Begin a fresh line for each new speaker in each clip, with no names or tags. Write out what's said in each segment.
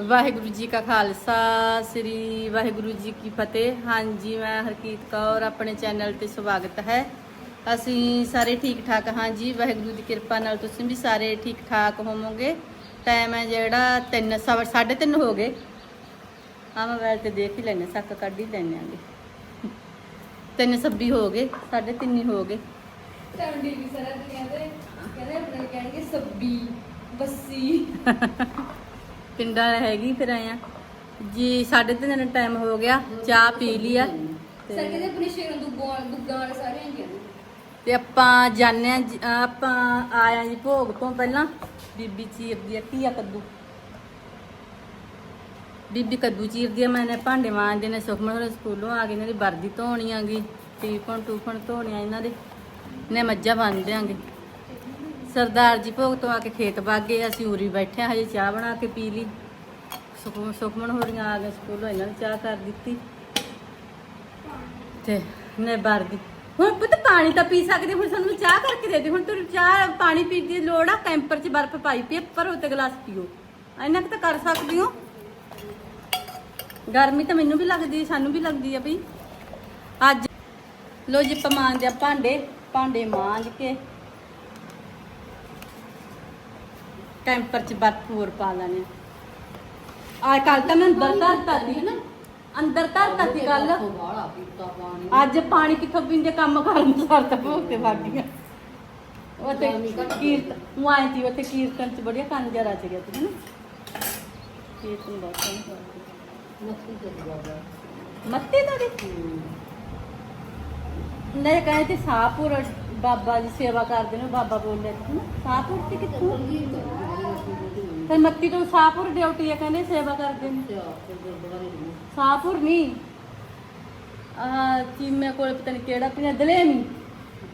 ਵਾਹਿਗੁਰੂ ਜੀ ਕਾ ਖਾਲਸਾ ਸ੍ਰੀ ਵਾਹਿਗੁਰੂ ਜੀ ਕੀ ਫਤਿਹ। ਹਾਂਜੀ ਮੈਂ ਹਰਕੀਤ ਕੌਰ ਆਪਣੇ ਚੈਨਲ ਤੇ ਸਵਾਗਤ ਹੈ। ਅਸੀਂ ਸਾਰੇ ਠੀਕ ਠਾਕ ਹਾਂ ਜੀ। ਵਾਹਿਗੁਰੂ ਦੀ ਕਿਰਪਾ ਨਾਲ ਤੁਸੀਂ ਵੀ ਸਾਰੇ ਠੀਕ ਠਾਕ ਹੋਵੋਗੇ। ਟਾਈਮ ਹੈ ਜਿਹੜਾ 3 ਸਵਾ 3:30 ਹੋ ਗਏ। ਆ ਮੋਬਾਈਲ ਤੇ ਦੇਖ ਹੀ ਲੈਣੇ ਸੱਕ ਕੱਢ ਹੀ ਲੈਣੇ ਆਂਗੇ ਤਿੰਨ ਸੱਬੀ ਹੋ ਗਏ 3:30 ਹੀ ਹੋ ਗਏ।
ਟਾਈਮ ਡੀ ਵੀ ਸਾਰਾ ਕਹਿੰਦੇ ਕਹਿੰਦੇ ਆਪਣੇ ਕਹਿਣਗੇ ਸੱਬੀ ਬੱਸੀ।
ਪਿੰਡਾਂ ਵਾਲੇ ਹੈਗੀ ਫਿਰ ਆਇਆ ਜੀ 3:30 ਟਾਈਮ ਹੋ ਗਿਆ ਚਾਹ ਪੀ ਲਿਆ
ਸਰ ਕਹਿੰਦੇ ਆਪਣੇ ਸ਼ੇਰਾਂ ਦੁੱਗਾਂ ਦੁੱਗਾਂ ਵਾਲੇ ਸਾਰੇ ਆਂ ਕਹਿੰਦੇ
ਤੇ ਆਪਾਂ ਜਾਣਿਆ ਆਪਾਂ ਆਇਆ ਜੀ ਭੋਗ ਤੋਂ ਪਹਿਲਾਂ। ਬੀਬੀ ਚੀਰਦੀ ਆ ਘੀਆ ਕੱਦੂ। ਬੀਬੀ ਕੱਦੂ ਚੀਰਦੀ ਆ ਮੈਨੇ ਭਾਂਡੇ ਮਾਂਜਦੇ ਨੇ ਸੁਖਮਨ ਹੋਰੇ ਸਕੂਲੋਂ ਆ ਗਏ ਇਹਨਾਂ ਦੀ ਵਰਦੀ ਧੋਣੀ ਆਗੀ ਟੀਫਨ ਟੂਫਨ ਧੋਣੀਆਂ ਇਹਨਾਂ ਦੇ। ਨੇ ਮੱਝਾਂ ਬੰਨ ਦਿਆਂਗੇ। ਸਰਦਾਰ ਜੀ ਭੋਗ ਤੋਂ ਆ ਕੇ ਖੇਤ ਵਗ ਗਏ ਅਸੀਂ ਉਰੀ ਬੈਠੇ ਹਾਂ ਹਜੇ ਚਾਹ ਬਣਾ ਕੇ ਪੀ ਲਈ। ਸੁਖਮਨ ਸੁਖਮਨ ਹੋਰੀਆਂ ਆ ਗਏ ਸਕੂਲੋਂ ਇਹਨਾਂ ਨੂੰ ਚਾਹ ਕਰ ਦਿੱਤੀ। ਤੇ ਨੇ ਵਰਦੀ ਹੁਣ ਪੁੱਤ ਪਾਣੀ ਤਾਂ ਪੀ ਸਕਦੇ ਹੁਣ ਸਾਨੂੰ ਚਾਹ ਕਰਕੇ ਦੇ ਦੇ। ਹੁਣ ਤੈਨੂੰ ਚਾਹ ਪਾਣੀ ਪੀਣ ਦੀ ਲੋੜ ਆ ਕੈਂਪਰ 'ਚ ਬਰਫ਼ ਪਾਈ ਪਈ ਆ, ਪਰ ਤੇ ਗਲਾਸ ਪੀਓ। ਇੰਨਾ ਕੁ ਤਾਂ ਕਰ ਸਕਦੀ ਹੋ? ਗਰਮੀ ਤਾਂ ਮੈਨੂੰ ਵੀ ਲੱਗਦੀ ਸਾਨੂੰ ਵੀ ਲੱਗਦੀ ਆ ਬਈ। ਅੱਜ ਲੋ ਜੀ ਆਪਾਂ ਮਾਂਜਦੇ ਭਾਂਡੇ ਭਾਂਡੇ ਮਾਂਜ ਕੇ। ਕੈਂਪਰ 'ਚ ਬਰਫ਼ ਹੋਰ ਪਾ ਲੈਣੇ। ਆ ਕੱਲ ਤਾਂ ਮੈਂ ਅੰਦਰ ਧਰਤਾ ਸੀ ਨਾ ਅੰਦਰ ਧਰਤਾ ਸੀ ਕੱਲ
ਪੀਤਾ ਪਾਣੀ
ਅੱਜ ਪਾਣੀ ਕਿੱਥੋਂ ਪੀਂਦੇ ਕੰਮ ਕਰਨ ਸਰਦਾ ਭੋਗ ਤੇ ਵਾਡੀਆਂ ਉਹ ਤੇ ਕੀਰਤਨ ਉਹ ਆਈ ਸੀ ਉੱਥੇ ਕੀਰਤਨ ਚ ਬੜੀਆ ਕੰਨ ਜਰਾ ਚ ਗਿਆ ਸੀ ਨਾ ਕੀਰਤਨ ਬਹੁਤ ਸੋਹਣਾ
ਮੱਤੀ
ਦਾ ਦੇ ਨਹੀਂ ਕਹੇ ਤੇ ਸਾਹਪੁਰ ਬਾਬਾ ਜੀ ਸੇਵਾ ਕਰਦੇ ਨੇ ਬਾਬਾ ਬੋਲਦੇ ਸੀ ਸਾਹਪੁਰ ਤੇ ਕਿੱਥੋਂ? ਫਿਰ ਮੱਤੀ ਤੋਂ ਸਾਹਪੁਰ ਡਿਊਟੀ ਹੈ ਕਹਿੰਦੇ ਸੇਵਾ ਕਰਦੇ ਨੇ। ਸਾਹਪੁਰ ਨਹੀਂ। ਆ ਚੀਮੇ ਕੋਲ ਪਤਾ ਨਹੀਂ ਕਿਹੜਾ ਪਿੰਡ ਦਲੇਮੀ।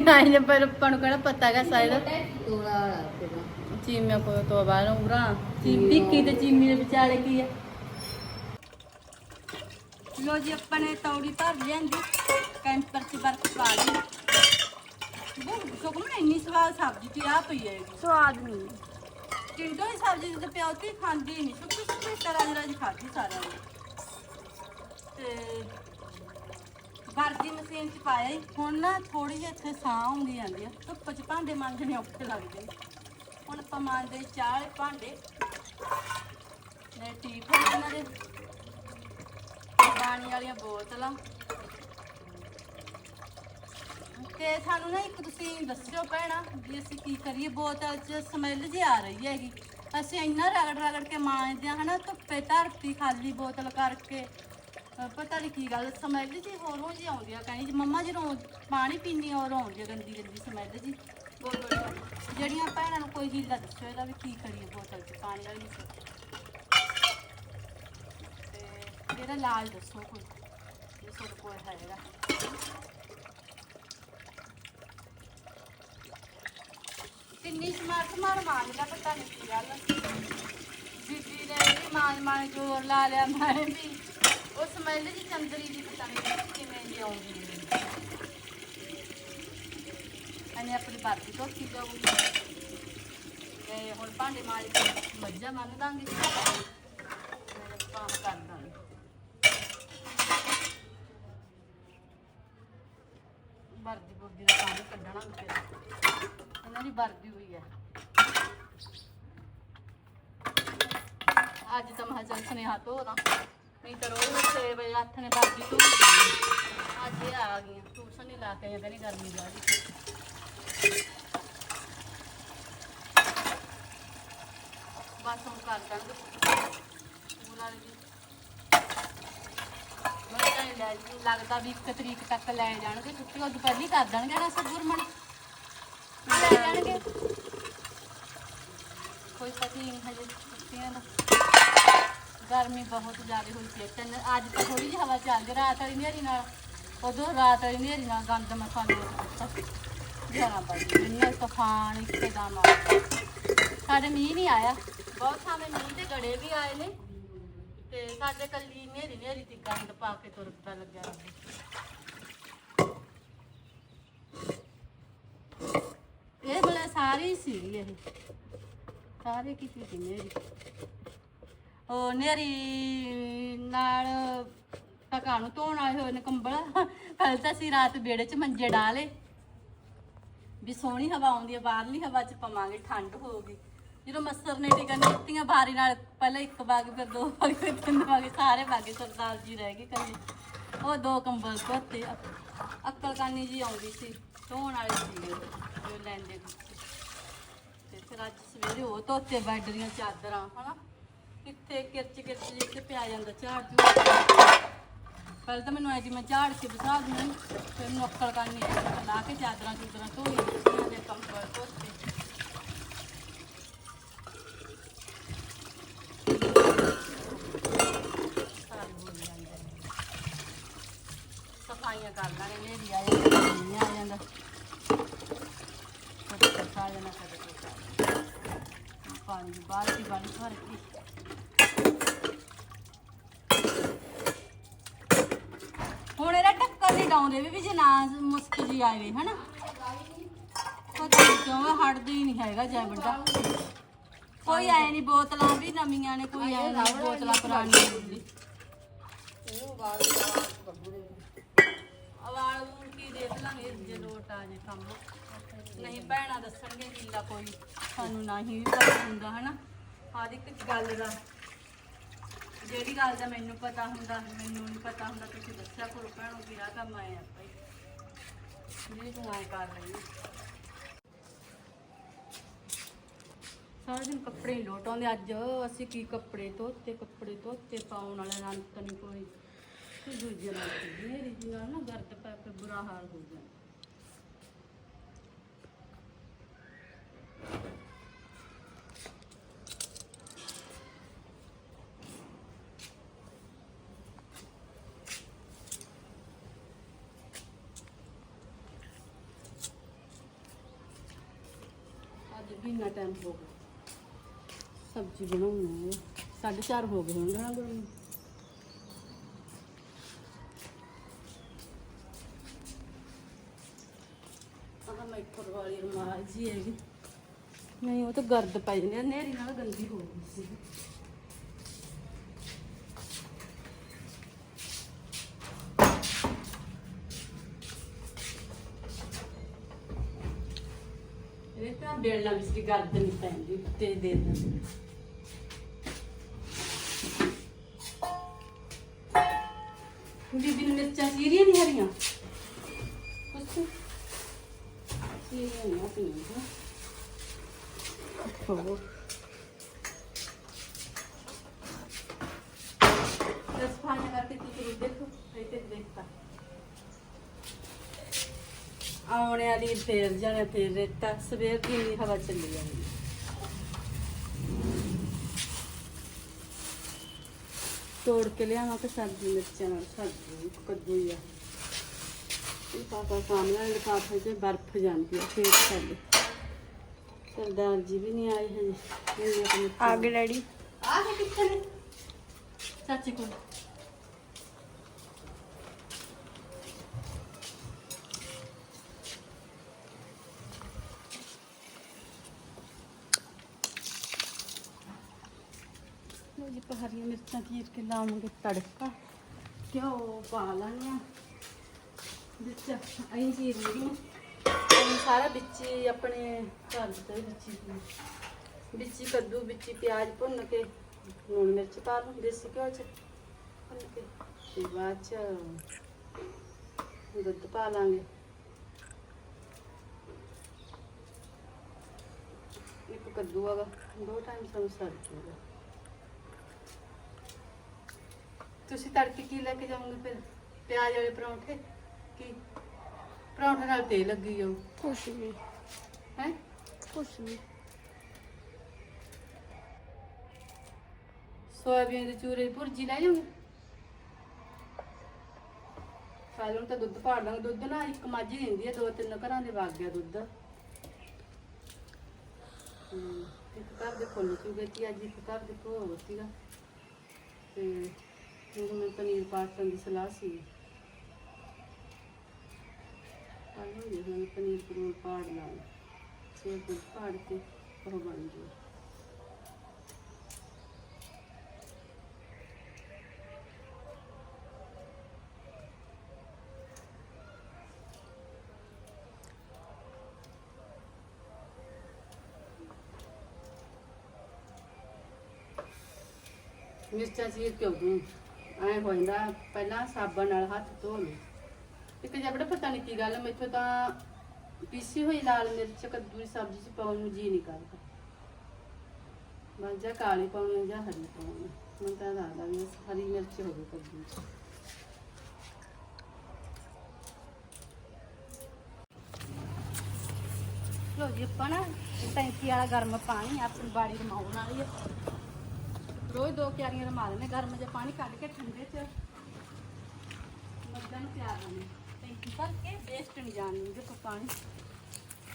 ਨਹੀਂ ਨੇ, ਪਰ ਆਪਾਂ ਨੂੰ ਕਿਹੜਾ ਪਤਾ ਹੈਗਾ ਸਾਇਦ। ਚੀਮੇ ਕੋਲ ਤੋਂ ਬਾਹਰ ਉਰਾ ਚੀਮੀ ਕੀ ਤੇ ਚੀਮੀ ਦੇ ਵਿਚਾਲੇ ਕੀ ਹੈ ਲੋ ਜੀ, ਆਪਾਂ ਨੇ ਤੌੜੀ ਭਰ ਲਿਆਂਦੀ ਕੈਂਪਰ ਚ ਬਰਫ਼ ਪਾ ਲਈ। ਬਹੁਤ ਸੁਕਮ ਇੰਨੀ ਸਵਾਦ ਸਬਜ਼ੀ ਤੇ ਆ ਪਈ ਹੈ
ਸਵਾਦ ਨਹੀਂ।
ਟਿੰਡੋ ਦੀ ਸਬਜ਼ੀ ਤੇ ਪਿਆਉਤੀ ਖਾਂਦੀ ਨਹੀਂ। ਸੁੱਕੀ ਸੁੱਕੀ ਤਰ੍ਹਾਂ ਰਾਜ ਖਾਦੀ ਸਾਰਿਆਂ ਨੇ। ਤੇ ਵਰਦੀ ਮਸ਼ੀਨ ਚ ਪਾਇਆ ਈ। ਹੁਣ ਨਾ ਥੋੜੀ ਜਿਹੀ ਇੱਥੇ ਸਾਹ ਆਉਂਦੀ ਜਾਂਦੀ ਆ। ਧੁੱਪ ਚ ਭਾਂਡੇ ਮਾਂਜਣੇ ਔਖੇ ਲੱਗਦੇ। ਹੁਣ ਆਪਾਂ ਮਾਂਜਦੇ ਚਾਹ ਵਾਲੇ ਭਾਂਡੇ। ਨੇ ਟੀਫਨ ਇਹਨਾਂ ਦੇ। ਪਾਣੀ ਵਾਲੀਆਂ ਬੋਤਲਾਂ। ਤੇ ਸਾਨੂੰ ਨਾ ਇੱਕ ਤੁਸੀਂ ਦੱਸਿਓ ਭੈਣਾ ਵੀ ਅਸੀਂ ਕੀ ਕਰੀਏ ਬੋਤਲ 'ਚ ਸਮੈਲ ਜੀ ਆ ਰਹੀ ਹੈਗੀ। ਅਸੀਂ ਇੰਨਾ ਰਗੜ ਰਗੜ ਕੇ ਮਾਂਜਦੇ ਆ ਹਨਾ, ਧੁੱਪੇ ਧਰਤੀ ਖਾਲੀ ਬੋਤਲ ਕਰਕੇ। ਅਹ ਪਤਾ ਨਹੀਂ ਕੀ ਗੱਲ ਸਮੈਲ ਜੀ ਹੋਰੋਂ ਜੀ ਆਉਂਦੀ ਆ ਕਹਿੰਦੀ ਜੀ ਮੰਮਾ ਜਦੋਂ ਪਾਣੀ ਪੀਂਦੀ ਆ ਉਦੋਂ ਆਉਂਦੀ ਆ ਗੰਦੀ ਗੰਦੀ ਸਮੈਲ ਜੀ ਬੋਤਲ 'ਚ। ਜਿਹੜੀਆਂ ਭੈਣਾਂ ਨੂੰ ਕੋਈ ਹੀਲਾ ਦੱਸਿਓ ਇਹਦਾ ਵੀ ਕੀ ਕਰੀਏ ਬੋਤਲ 'ਚ, ਪਾਣੀ ਵਾਲੀ ਚ ਤੇ ਇਹਦਾ ਇਲਾਜ ਦੱਸੋ ਕੋਈ। ਜੇ ਤੁਹਾਡੇ ਕੋਲ ਹੈਗਾ ਕਿੰਨੀ ਸਮਰਥ ਮਾਰ ਮਾਰਦਾ ਪਤਾ ਨਹੀਂ ਕੀ ਗੱਲ। ਬੀਬੀ ਨੇ ਵੀ ਮਾਨ ਮਾਨ ਜੋਰ ਲਾ ਲਿਆ, ਮੈਂ ਵੀ। ਉਹ ਸਮੈਲ ਜੀ ਚੰਦਰੀ ਦੀ ਪਤਾ ਨਹੀਂ ਕਿਵੇਂ ਦੀ ਆਉਂਦੀ ਹੈ। ਅਨੇ ਆਪਣੀ ਬਾਤੀ ਤੋਂ ਕੀ ਜਾਊਗੀ? ਤੇ ਹੁਣ ਭਾਂਡੇ ਮਾਰ ਕੇ ਮੱਝਾਂ ਮੰਨ ਦਾਂਗੇ। ਕੰਮ ਕਰ ਦਾਂਗੇ। ਵਰਦੀ ਬੁਰਦੀ ਦਾ ਪਾਣੀ ਕੱਢਣਾ ਫਿਰ ਇਹਨਾਂ ਵਰਦੀ ਹੋਈ ਹੈ। ਅੱਜ ਤਾਂ ਮੈਂ ਚੱਲ ਸੁਨੇਹਾ ਧੋਦਾ ਨਹੀਂ ਤਾਂ ਰੋਜ਼ 6 ਵਜੇ ਹੱਥ ਨੇ ਵਰਦੀ ਧੋ ਅੱਜ ਇਹ ਆ ਗਈਆਂ। ਟਿਊਸ਼ਨ ਨਹੀਂ ਲਾ ਕੇ ਆਈਆਂ ਕਹਿੰਦੀ ਗਰਮੀ ਜਾ ਰਹੀ ਬਸ ਹੁਣ ਕਰ ਦਾਂਗੇ। ਸਕੂਲ ਵਾਲੇ ਲੈ ਜੀ, ਲੱਗਦਾ ਵੀ ਇੱਕ ਤਰੀਕ ਤੱਕ ਲੈ ਜਾਣਗੇ। ਛੁੱਟੀ ਉਦੋਂ ਪਹਿਲੀ ਕਰ ਦੇਣਗੇ ਨਾ ਸਗੁਰਮਣ ਲੈ ਜਾਣਗੇ ਕੋਈ ਹਜੇ ਛੁੱਟੀਆਂ ਦਾ ਗਰਮੀ ਬਹੁਤ ਜ਼ਿਆਦਾ ਹੋਈ ਪਈ ਹੈ ਤਿੰਨ ਅੱਜ ਤਾਂ ਥੋੜੀ ਜਿਹੀ ਹਵਾ ਚੱਲ ਰਹੀ ਰਾਤ ਵਾਲੀ ਹਨੇਰੀ ਨਾਲ, ਉਦੋਂ ਰਾਤ ਵਾਲੀ ਹਨੇਰੀ ਨਾਲ ਗੰਦ ਮਖਾਨੇ ਜਾਣਾ ਪਈ ਇੰਨਾ ਤੂਫਾਨ ਇੱਕਦਮ ਆ ਸਾਡੇ ਮੀਂਹ ਨਹੀਂ ਆਇਆ। ਬਹੁਤ ਥਾਵੇਂ ਮੀਂਹ ਦੇ ਗੜੇ ਵੀ ਆਏ ਨੇ। ਤੇ ਸਾਡੇ ਕੱਲੀ ਹਨੇਰੀ ਹਨੇਰੀ ਤੇ ਗੰਦ ਪਾ ਕੇ ਤੁਰਦਾ ਲੱਗਿਆ ਇਹ ਬਲੇ ਸਾਰੀ ਸੀ ਇਹ। ਸਾਰੇ ਕੀਤੀ ਦੀ ਨੇਰੀ। ਉਹ ਨੇਰੀ ਨਾਲ ਟਕਾ ਨੂੰ ਧੋਣ ਆਏ ਹੋਏ ਨੇ ਕੰਬਲ। ਕੱਲ ਤਾਂ ਅਸੀਂ ਰਾਤ ਵਿਹੜੇ 'ਚ ਮੰਜੇ ਡਾਲੇ ਵੀ ਸੋਹਣੀ ਹਵਾ ਆਉਂਦੀ ਹੈ ਬਾਹਰਲੀ ਹਵਾ 'ਚ ਪਵਾਂਗੇ, ਠੰਡ ਹੋਊਗੀ ਜਦੋਂ ਮੱਸਰ ਨੇ ਟਿਕਣ ਦਿੱਤੀਆਂ ਬਾਰੀ ਨਾਲ, ਪਹਿਲਾਂ ਇੱਕ ਬਾਗ ਫਿਰ ਦੋ ਬਾਗ ਫਿਰ ਤਿੰਨ ਬਾਗ ਸਾਰੇ ਬਾਗੇ ਸਰਦਾਰ ਜੀ ਰਹਿ ਗਏ ਕੱਲੇ ਉਹ ਦੋ ਕੰਬਲ ਧੋਤੇ। ਅ- ਕਾਨੀ ਜੀ ਆਉਂਦੀ ਸੀ, ਧੋਣ ਵਾਲੀ ਸੀ ਉਹ ਜੋ ਲੈਂਦੇ। ਸੀ ਫਿਰ ਅੱਜ ਸਵੇਰੇ ਉਹ ਧੋਤੇ ਬੈੱਡ ਦੀਆਂ ਚਾਦਰਾਂ, ਹਨਾ? ਕਿੱਥੇ ਕਿਰਚ ਕਿਰਚ ਜਿੱਥੇ ਪਿਆ ਜਾਂਦਾ ਝਾੜ ਝੂੜ ਪਹਿਲਾਂ ਤਾਂ ਮੈਨੂੰ ਐ ਮੈਂ ਝਾੜ ਕੇ ਬਿਠਾ ਦੂੰ ਫਿਰ ਨੌਕਲ ਕਰਨੀ ਲਾ ਕੇ ਚਾਦਰਾਂ ਚੂਦਰਾਂ ਧੋਈ ਉਹਨਾਂ ਦੇ ਕੰਬਲ ਧੋਤੇ। ਸਫਾਈਆਂ ਕਰ ਲਾਂਗੇ ਨੇਰੀ ਆ ਨਹੀਂ ਆ ਜਾਂਦਾ ਕਦੇ ਕੁਛ ਆ ਜਾਣਾ ਕਦੇ ਕੁਛ ਆ ਜਾਣਾ। ਪਾਣੀ ਬਾਲਟੀ ਭਰ ਕੇ ਹੁਣ ਇਹਦਾ ਟੱਕਰ ਨਹੀਂ ਲਾਉਂਦੇ ਵੀ ਜੇ ਨਾ ਮੁਸਕ ਜੀ ਆਵੇ ਹਨਾ? ਪਤਾ ਨਹੀਂ ਕਿਉਂ, ਇਹ ਹਟਦਾ ਹੀ ਨਹੀਂ ਹੈਗਾ ਜੈ ਵੱਡਾ। ਕੋਈ ਆਏ ਨਹੀਂ ਬੋਤਲਾਂ ਵੀ, ਨਵੀਆਂ ਨੇ ਕੋਈ ਐ ਨਹੀਂ ਬੋਤਲਾਂ ਪੁਰਾਣੀਆਂ ਨੇ। ਆਵਾਜ਼ ਕੀ ਦੇਖ ਲਾਂਗੇ, ਜੇ ਲੋਟ ਆ ਜੇ ਕੰਮ। ਨਹੀਂ, ਭੈਣਾਂ ਦੱਸਣਗੇ ਹੀਲਾ ਕੋਈ ਸਾਨੂੰ ਨਹੀਂ ਵੀ ਪਤਾ ਹੁੰਦਾ, ਹਨਾ? ਹਰ ਇੱਕ ਗੱਲ ਦਾ, ਜਿਹੜੀ ਗੱਲ ਦਾ ਮੈਨੂੰ ਪਤਾ ਹੁੰਦਾ, ਮੈਨੂੰ ਨਹੀਂ ਪਤਾ ਹੁੰਦਾ, ਤੁਸੀਂ ਦੱਸਿਆ ਕਰੋ, ਭੈਣੋ ਵੀ ਆਹ ਕੰਮ ਆਇਆ ਭਾਈ ਜਿਹੜੀ ਤੂੰ ਆਏ ਕਰ ਰਹੀ ਹੈ। ਸਾਰਾ ਦਿਨ ਕੱਪੜੇ ਹੀ ਲੋਟ ਆਉਂਦੇ ਅੱਜ ਅਸੀਂ ਕੀ ਕੱਪੜੇ ਧੋਤੇ ਕੱਪੜੇ ਧੋਤੇ, ਪਾਉਣ ਵਾਲੇ ਰੰਗ ਤਾਂ ਨਹੀਂ ਕੋਈ। ਦੂਜੇ ਨਾਲ ਮੇਰੀ ਜੀ ਨਾਲ ਨਾ ਗਰਦ ਪੈ ਕੇ ਬੁਰਾ ਹਾਲ ਹੋ ਗਿਆ ਅੱਜ ਟਾਈਮ ਹੋ ਗਿਆ? ਸਬਜ਼ੀ ਬਣਾਉਣੀ ਹੈ ਸਾਢੇ ਚਾਰ ਹੋ ਗਏ ਹੋਣਗੇ ਨਾ ਗੁਰੂ ਆਹ ਮੈਂ ਇੱਥੋਂ ਵਾਲੀ ਰਮਾਲ ਜੀ ਹੈਗੀ। ਨਹੀਂ, ਉਹ ਤਾਂ ਗਰਦ ਪੈ ਜਾਂਦੀ ਆ ਨੇਰੀ ਨਾਲ ਗੰਦੀ ਹੋ ਗਈ ਸੀ। ਇਹ ਤਾਂ ਬੇਲਣਾ ਵੀ ਸੀ ਗਰਦ ਨਹੀਂ ਪੈਂਦੀ ਤੇ ਦੇ ਦਿੰਦੇ ਬੀਬੀ ਨੂੰ ਮਿਰਚਾਂ ਸੀਰੀਆਂ ਨਹੀਂ ਹਰੀਆਂ ਕੁਛ? ਸੀਰੀਆਂ ਨਹੀਂ ਪੀਂਦਾ ਹੋ ਦਸ ਪਾਣੀ ਕਰਕੇ ਤੁਸੀਂ ਦੇਖੋ ਇੱਥੇ ਦੇਖਤਾ ਵਾਲੀ ਫੇਰ ਜਾਣਾ ਫੇਰ ਰੇਤਾ ਸਵੇਰ ਦੀ ਹਵਾ ਚੱਲੀ ਜਾਂਦੀ। ਤੋੜ ਕੇ ਲਿਆਵਾਂ ਕਿ ਸਬਜ਼ੀ ਮਿਰਚਾਂ ਨਾਲ ਸਬਜ਼ੀ ਕੱਦੂ ਆ ਇਹ ਪਾਪਾ ਸਾਹਮਣੇ ਲਿਫਾਫੇ 'ਚ ਬਰਫ਼ ਜਾਂਦੀ ਆ ਫੇਰ ਸਾਡੇ ਸਰਦਾਰ ਜੀ ਵੀ ਨਹੀਂ ਆਏ ਹਜੇ।
ਆ ਗਏ ਡੈਡੀ।
ਆ ਕਿੱਥੇ ਨੇ? ਚਾਚੀ ਕੋਲ। ਹਰੀਆਂ ਮਿਰਚਾਂ ਚੀਰ ਕੇ ਲਾਵਾਂਗੇ ਤੜਕਾ। ਘਿਓ ਪਾ ਲਾਂਗੇ। ਵਿੱਚ ਅਸੀਂ ਚੀਰ ਲਈ ਅਸੀਂ ਸਾਰਾ ਵਿੱਚ ਹੀ ਆਪਣੇ ਘਰ ਦੇ ਵਿੱਚ ਹੀ ਵਿੱਚ ਹੀ ਕੱਦੂ, ਵਿੱਚ ਹੀ ਪਿਆਜ਼ ਭੁੰਨ ਕੇ ਲੂਣ ਮਿਰਚ ਪਾ ਲਓ, ਦੇਸੀ ਘਿਓ ਚ ਭੁੰਨ ਕੇ ਤੇ ਬਾਅਦ ਚ ਦੁੱਧ ਪਾ ਲਾਂਗੇ। ਇੱਕ ਕੱਦੂ ਹੈਗਾ, ਦੋ ਟਾਈਮ ਸਾਨੂੰ ਸਰ ਜੂਗਾ ਤੁਸੀਂ ਤੜਕੇ ਕੀ ਲੈ ਕੇ ਜਾਓਗੇ ਫਿਰ? ਪਿਆਜ਼ ਵਾਲੇ ਪਰੌਂਠੇ? ਕੀ? ਪਰੌਂਠੇ ਨਾਲ ਤੇਲ ਲੱਗੀ ਜਾਊ।
ਕੁਛ ਵੀ।
ਹੈ?
ਕੁਛ ਵੀ।
ਸੋਇਆਬੀਨ ਦੇ ਚੂਰੇ ਦੀ ਭੁਰਜੀ ਲੈ ਜਾਓਗੇ? ਨੂੰ ਤਾਂ ਦੁੱਧ ਪਾੜ ਦਾਂਗੇ। ਦੁੱਧ ਨਾ ਇੱਕ ਮੱਝ ਦਿੰਦੀ ਹੈ ਦੋ ਤਿੰਨ ਘਰਾਂ ਦੇ ਵਗ ਗਿਆ ਦੁੱਧ। ਹਮ, ਇੱਕ ਘਰ ਦੇ ਫੁੱਲ ਚੁਗੇ ਤੀ ਅੱਜ ਇੱਕ ਘਰ ਦੇ ਭੋਗ ਸੀਗਾ। ਤੇ ਫਿਰ ਮੈਂ ਪਨੀਰ ਪਾਸਟਨ ਦੀ ਸਲਾਹ ਸੀ। ਆਲੂ ਜੇ ਮੈਂ ਪਨੀਰ ਪਰੂਰ ਪਾੜ ਲਾਂ ਸੇਬ ਕੁਝ ਪਾੜ ਕੇ ਉਹ ਬਣ ਜੂ मिर्चा चीर क्यों दूँ ਐ ਹੋ ਜਾਂਦਾ, ਪਹਿਲਾਂ ਸਾਬਣ ਨਾਲ ਹੱਥ ਧੋ ਲਓ। ਇੱਕ ਜਬੜਾ ਪਤਾ ਨਹੀਂ ਕੀ ਗੱਲ, ਮੈਥੋਂ ਤਾਂ ਪੀਸੀ ਹੋਈ ਲਾਲ ਮਿਰਚ, ਕੱਦੂ ਦੀ ਸਬਜ਼ੀ ਚ ਪਾਉਣ ਨੂੰ ਜੀ ਨਹੀਂ ਕਰਦਾ। ਬਸ ਜਾਂ ਕਾਲੀ ਪਾਉਣੀ ਜਾਂ ਹਰੀ ਪਾਉਣੀ ਮੈਨੂੰ ਤਾਂ ਲੱਗਦਾ ਵੀ ਹਰੀ ਮਿਰਚ ਹੋਵੇ ਕੱਦੂ ਚ। ਲੋ ਜੀ, ਆਪਾਂ ਨਾ ਟੈਂਕੀ ਵਾਲਾ ਗਰਮ ਪਾਣੀ ਆਪਣੀ ਬਾੜੀ ਰਮਾਉਣ ਵਾਲੀ ਆ। ਰੋਜ਼ ਦੋ ਕਿਆਰੀਆਂ ਰਮਾ ਲੈਣੇ ਗਰਮ ਜਿਹਾ ਪਾਣੀ ਕੱਢ ਕੇ ਠੰਡੇ ਚ। ਮੱਝਾਂ ਨੂੰ ਪਿਆ ਦਿੰਦੇ ਟੈਂਕੀ ਭਰ ਵੇਸਟ ਨਹੀਂ ਜਾਣ ਦਿੰਦੇ ਪਾਣੀ।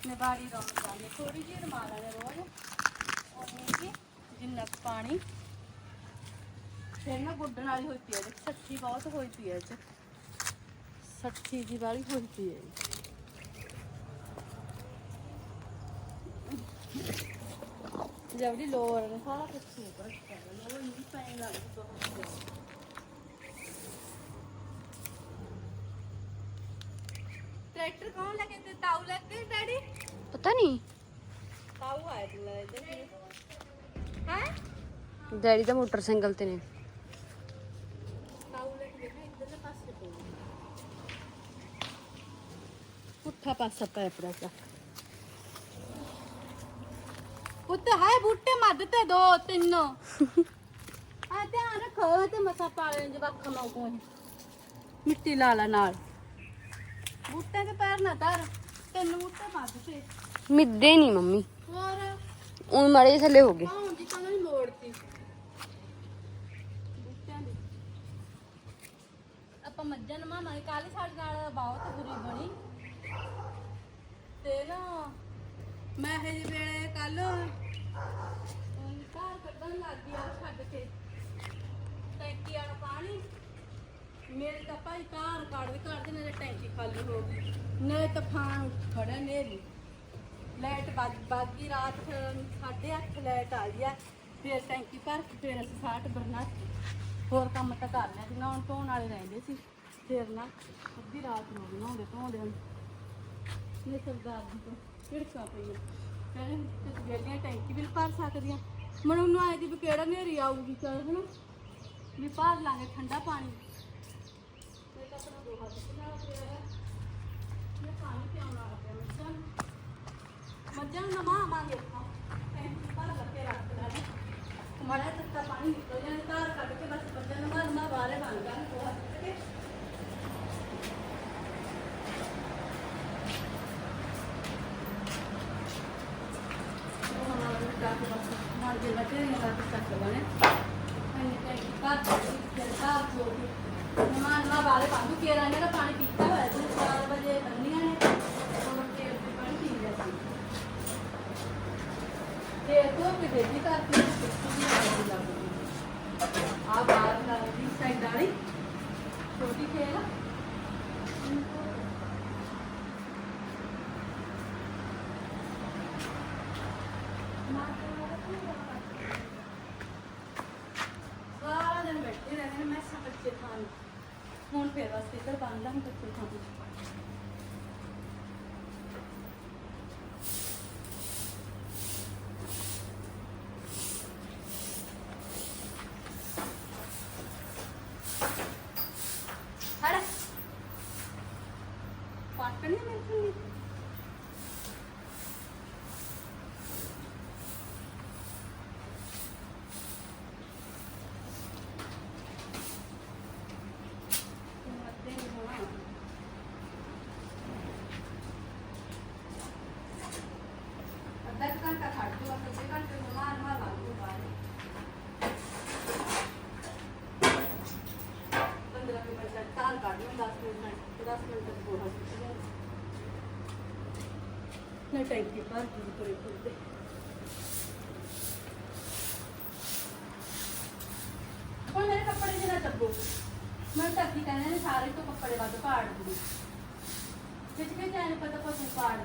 ਮੈਂ ਬਾੜੀ ਰਮ ਜਾਂਦੇ ਥੋੜੀ ਜਿਹੀ ਰਮਾ ਲੈਣੇ ਰੋਜ਼। ਉਹਨੂੰ ਕਿ ਜਿੰਨਾ ਪਾਣੀ। ਫਿਰ ਨਾ ਗੁੱਡਣ ਵਾਲੀ ਹੋਈ ਪਈ ਹੈ ਸੱਠੀ ਬਹੁਤ ਹੋਈ ਪਈ ਹੈ ਇਹ ਚ। ਸੱਚੀ ਜੀ ਵਾਲੀ ਹੋਈ ਪਈ ਹੈ ਜਬੜੀ ਲੋਰ ਨੇ ਸਾਰਾ ਕੁਝ ਉੱਪਰ ਰੱਖਿਆ ਹੈ ਉਹ ਨਹੀਂ ਪੈਣ ਲੱਗ ਗਈ ਬਹੁਤ ਜ਼ਿਆਦਾ ट्रैक्टर कौन लगे थे ताऊ लगे डैडी
ਪਤਾ ਨਹੀਂ
ताऊ आए थे लगे थे हैं
ਡੈਡੀ ਤਾਂ ਮੋਟਰਸਾਈਕਲ ਤੇ ਨੇ
ताऊ लगे देखा इधर से पास से तो पुट्ठा पासा ਉੱਤੇ ਹਾਏ ਬੂਟੇ ਮੱਧ ਤੇ ਦੋ ਤਿੰਨ। ਆ ਧਿਆਨ ਰੱਖੋ ਤੇ ਮਸਾ ਪਾਲੇ ਜਵਾਕ ਲੋਕੋ ਮਿੱਟੀ ਲਾ ਲਾ ਨਾਲ। ਬੂਟੇ ਦੇ ਪੈਰ ਨਾ ਧਰ ਤੈਨੂੰ ਉੱਤੇ ਮੱਧ ਤੇ।
ਮਿੱਦੇ ਨਹੀਂ ਮੰਮੀ।
ਹੋਰ?
ਉਹ ਮੜੇ ਥੱਲੇ ਹੋ ਗਏ।
ਹਾਂ ਜੀ ਤਾਂ ਨਹੀਂ ਮੋੜਤੀ ਬੂਟਿਆਂ ਦੀ। ਆਪਾਂ ਮੱਝਾਂ ਨੂੰ ਮਾਮਾ ਕਾਲੀ ਸਾਡੇ ਨਾਲ ਬਹੁਤ ਬੁਰੀ ਬਣੀ। ਤੇ ਮੈਂ ਇਹ ਵੇਲੇ ਕੱਲ ਘਰ ਕੱਢਣ ਲੱਗ ਗਈ ਛੱਡ ਕੇ। ਟੈਂਕੀ ਵਾਲਾ ਪਾਣੀ। ਮੇਰੇ ਤਾਂ ਭਾਈ ਘਰ ਕੱਢਦੇ ਕੱਢਦੇ ਨੇ ਟੈਂਕੀ ਖਾਲੀ ਹੋ ਗਈ। ਨੇ ਤੂਫਾਨ ਖੜਾ ਨੇਰੀ ਲਾਈਟ ਵੱਜ ਬਾਗੀ ਰਾਤ ਫਿਰ ਸਾਢੇ ਅੱਠ ਲਾਈਟ ਆ ਗਈ ਆ। ਫਿਰ ਟੈਂਕੀ ਭਰ ਕੇ ਫਿਰ ਅਸੀਂ ਸਾਟ ਬਰਨਾ ਹੋਰ ਕੰਮ ਤਾਂ ਕਰ ਲਿਆ ਸੀ, ਨਹਾਉਣ ਧੋਣ ਵਾਲੇ ਰਹਿੰਦੇ ਸੀ। ਫਿਰ ਨਾ ਅੱਧੀ ਰਾਤ ਨੂੰ ਨਹਾਉਂਦੇ ਧੋਂਦੇ ਨੂੰ ਨੇ ਸਰਦਾਰ ਜੀ ਤੋਂ ਝਿੜਕਾਂ ਪਈਆਂ। ਕਹਿੰਦੇ ਤੁਸੀਂ ਵੇਲੀਆਂ ਟੈਂਕੀ ਵੀ ਨੀ ਭਰ ਸਕਦੀਆਂ। ਮੈਨੂੰ ਨੂੰ ਆਏ ਦੀ ਵੀ ਕਿਹੜਾ ਨੇਰੀ ਆਊਗੀ, ਚਲ ਹਨਾ? ਵੀ ਭਰ ਲਾਂਗੇ ਠੰਡਾ ਪਾਣੀ। ਤੇ ਤਾਂ ਆਪਣਾ ਗੋਹਾ ਸੁੱਕਣਾ ਪਿਆ ਹੈ। ਪਾਣੀ ਪਿਆਉਣ ਵਾਲਾ ਪਿਆ ਮੱਝਾਂ ਨੂੰ। ਮੱਝਾਂ ਨੂੰ ਨਮਾ ਆਵਾਂਗੇ ਆਪਾਂ। ਟੈਂਕੀ ਭਰ ਲੱਗੇ ਰੱਖ ਲਾਂਗੇ ਮਾੜਾ ਤੱਤਾ ਪਾਣੀ ਨਿਕਲ ਜਾਏ ਘਰ ਕੱਢ ਕੇ ਬਸ ਮੱਝਾਂ ਨੂੰ ਮਾਰਨਾ ਬਾਹਰੇ ਬਣ ਜਾਣ ਗੋਹਾ ਸੁੱਟ ਕੇ ਨਾਲ ਜੇ ਬੱਚੇ ਨੇ ਰਾਤ ਬਾਰੇ ਪਾਣੀ ਕੇਰਾ ਨੇ ਤਾਂ ਪਾਣੀ ਪੀਤਾ ਹੋਇਆ ਸੀ 4 ਵਜੇ ਬੰਨੀਆਂ ਨੇ ਉਹ ਤੇਲ ਪਾਣੀ ਪੀ ਲਿਆ ਸੀ ਤੇ ਤੋਂ ਕਿ ਦੇਦੀ ਕਰਤੀ ਆ ਬਾਹਰ ਦਾ ਦੀ ਸਾਈਡ ਵਾਲੀ ਛੋਟੀ ਖੇਲ ਆ। ਸਾਰਾ ਦਿਨ ਬੈਠੇ ਰਹਿੰਦੇ ਖਾਣ ਹੁਣ ਫੇਰ ਬਸ ਇੱਧਰ ਬੰਦ ਆ ਹੁਣ ਖਾਣ ਹੜ ਪਾਟ ਨਹੀਂ ਮਿਲਦੀ ਅੱਧਾ ਕੁ ਘੰਟਾ ਖੜ ਜਾਓ ਅੱਧੇ ਘੰਟੇ ਨੂੰ ਮਾਰ ਮਾਰ ਲਾ ਲਓ ਬਾਹਰ ਪੰਦਰਾਂ ਕੁ ਮਿੰਟ ਤੱਕ ਤਾਰ ਕੱਢ ਲਓ 10 ਮਿੰਟ 10 ਮਿੰਟ ਤੱਕ ਗੋਹਾ ਸੁੱਟ ਜਾਓ ਨਾ ਟੈਂਕੀ ਭਰ ਕੇ ਪੂਰੇ ਪੂਰੇ ਹੁਣ ਮੇਰੇ ਕੱਪੜੇ ਜਿਹੜਾ ਚੱਬੋ ਮੈਂ ਤਾਂ ਕੀ ਕਹਿੰਦੇ ਨੇ ਸਾਰੇ ਤੋਂ ਕੱਪੜੇ ਵੱਧ ਪਾੜ ਦੂੰ ਕਿਤੇ ਕਿਤੇ ਐਂ ਪਤਾ ਪਤਾ ਪਾੜ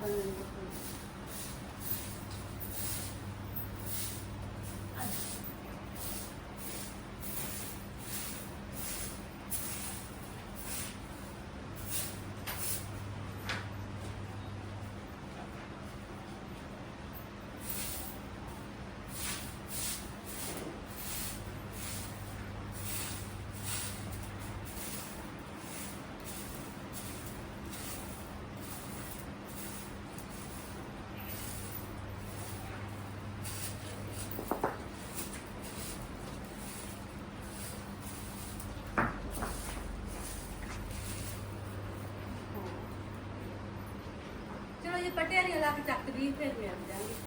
ਪਟਿਆਲੀ ਲਾ ਚੱਕ ਦੀ ਫਿਰ ਮੈਂ